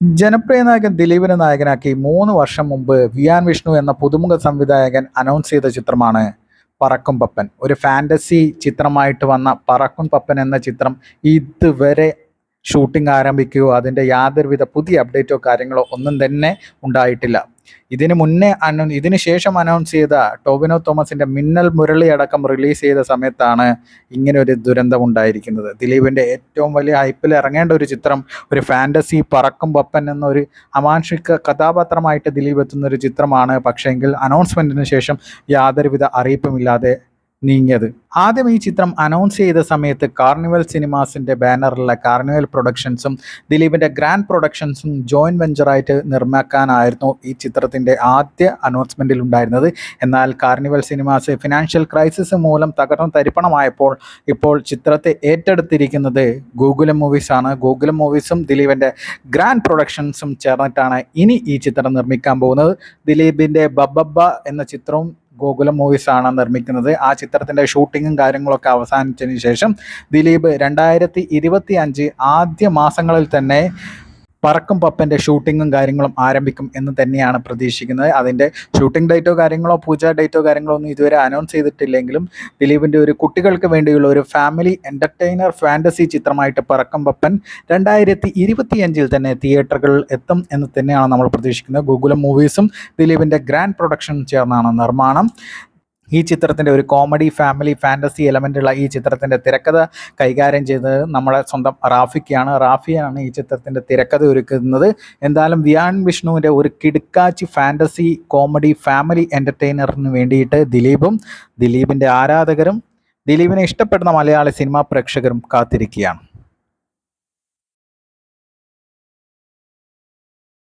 ജനപ്രിയ നായകൻ ദിലീപിനെ നായകനാക്കി മൂന്ന് വർഷം മുമ്പ് വിയാൻ വിഷ്ണു എന്ന പുതുമുഖ സംവിധായകൻ അനൗൺസ് ചെയ്ത ചിത്രമാണ് പറക്കും പപ്പൻ. ഒരു ഫാന്റസി ചിത്രമായിട്ട് വന്ന പറക്കും പപ്പൻ എന്ന ചിത്രം ഇതുവരെ ഷൂട്ടിംഗ് ആരംഭിക്കുകയോ അതിന്റെ യാതൊരുവിധ പുതിയ അപ്ഡേറ്റോ കാര്യങ്ങളോ ഒന്നും തന്നെ ഉണ്ടായിട്ടില്ല. ഇതിന് മുന്നേ അനൗ ഇതിന് ശേഷം അനൗൺസ് ചെയ്ത ടോവിനോ തോമസിന്റെ മിന്നൽ മുരളി അടക്കം റിലീസ് ചെയ്ത സമയത്താണ് ഇങ്ങനെ ഒരു ദുരന്തം ഉണ്ടായിരിക്കുന്നത്. ദിലീപിന്റെ ഏറ്റവും വലിയ ഹൈപ്പിൽ ഇറങ്ങേണ്ട ഒരു ചിത്രം ഒരു ഫാന്റസി പറക്കും പപ്പൻ എന്നൊരു അമാനുഷിക കഥാപാത്രമായിട്ട് ദിലീപ് എത്തുന്ന ഒരു ചിത്രമാണ്. പക്ഷേങ്കിൽ അനൗൺസ്മെന്റിന് ശേഷം യാതൊരുവിധ അറിയിപ്പുമില്ലാതെ നീങ്ങിയത്. ആദ്യം ഈ ചിത്രം അനൗൺസ് ചെയ്ത സമയത്ത് കാർണിവൽ സിനിമാസിന്റെ ബാനറിലെ കാർണിവൽ പ്രൊഡക്ഷൻസും ദിലീപിന്റെ ഗ്രാൻഡ് പ്രൊഡക്ഷൻസും ജോയിന്റ് വെഞ്ചറായിട്ട് നിർമ്മിക്കാനായിരുന്നു ഈ ചിത്രത്തിന്റെ ആദ്യ അനൗൺസ്മെന്റിൽ ഉണ്ടായിരുന്നത്. എന്നാൽ കാർണിവൽ സിനിമാസ് ഫിനാൻഷ്യൽ ക്രൈസിസ് മൂലം തകർന്നു തരിപ്പണമായപ്പോൾ ഇപ്പോൾ ചിത്രത്തെ ഏറ്റെടുത്തിരിക്കുന്നത് ഗൂഗിളും മൂവീസാണ് ഗൂഗിളം മൂവീസും ദിലീപിന്റെ ഗ്രാൻഡ് പ്രൊഡക്ഷൻസും ചേർന്നിട്ടാണ് ഇനി ഈ ചിത്രം നിർമ്മിക്കാൻ പോകുന്നത്. ദിലീപിന്റെ ബബ്ബ എന്ന ചിത്രവും ഗോകുലം മൂവീസ് ആണ് നിർമ്മിക്കുന്നത്. ആ ചിത്രത്തിന്റെ ഷൂട്ടിങ്ങും കാര്യങ്ങളൊക്കെ അവസാനിച്ചതിന് ശേഷം ദിലീപ് രണ്ടായിരത്തി ആദ്യ മാസങ്ങളിൽ തന്നെ പറക്കും പപ്പന്റെ ഷൂട്ടിങ്ങും കാര്യങ്ങളും ആരംഭിക്കും എന്ന് തന്നെയാണ് പ്രതീക്ഷിക്കുന്നത്. അതിന്റെ ഷൂട്ടിംഗ് ഡേറ്റോ കാര്യങ്ങളോ പൂജ ഡേറ്റോ കാര്യങ്ങളോ ഒന്നും ഇതുവരെ അനൗൺസ് ചെയ്തിട്ടില്ലെങ്കിലും ദിലീപിന്റെ ഒരു കുട്ടികൾക്ക് വേണ്ടിയുള്ള ഒരു ഫാമിലി എന്റർടൈനർ ഫാന്റസി ചിത്രമായിട്ട് പറക്കും പപ്പൻ രണ്ടായിരത്തി ഇരുപത്തിയഞ്ചിൽ തന്നെ തിയേറ്ററുകളിൽ എത്തും എന്ന് തന്നെയാണ് നമ്മൾ പ്രതീക്ഷിക്കുന്നത്. ഗൂഗിളും മൂവീസും ദിലീപിന്റെ ഗ്രാൻഡ് പ്രൊഡക്ഷൻ ചേർന്നാണ് നിർമ്മാണം. ഈ ചിത്രത്തിന്റെ ഒരു കോമഡി ഫാമിലി ഫാന്റസി എലമെന്റുള്ള ഈ ചിത്രത്തിന്റെ തിരക്കഥ കൈകാര്യം ചെയ്തത് നമ്മുടെ സ്വന്തം റാഫിക്കാണ്. റാഫിയാണ് ഈ ചിത്രത്തിന്റെ തിരക്കഥ ഒരുക്കുന്നത്. എന്തായാലും വിയാൻ വിഷ്ണുവിന്റെ ഒരു കിടുക്കാച്ചി ഫാന്റസി കോമഡി ഫാമിലി എന്റർടൈനറിന് വേണ്ടിയിട്ട് ദിലീപും ദിലീപിന്റെ ആരാധകരും ദിലീപിനെ ഇഷ്ടപ്പെടുന്ന മലയാളി സിനിമാ പ്രേക്ഷകരും കാത്തിരിക്കുകയാണ്.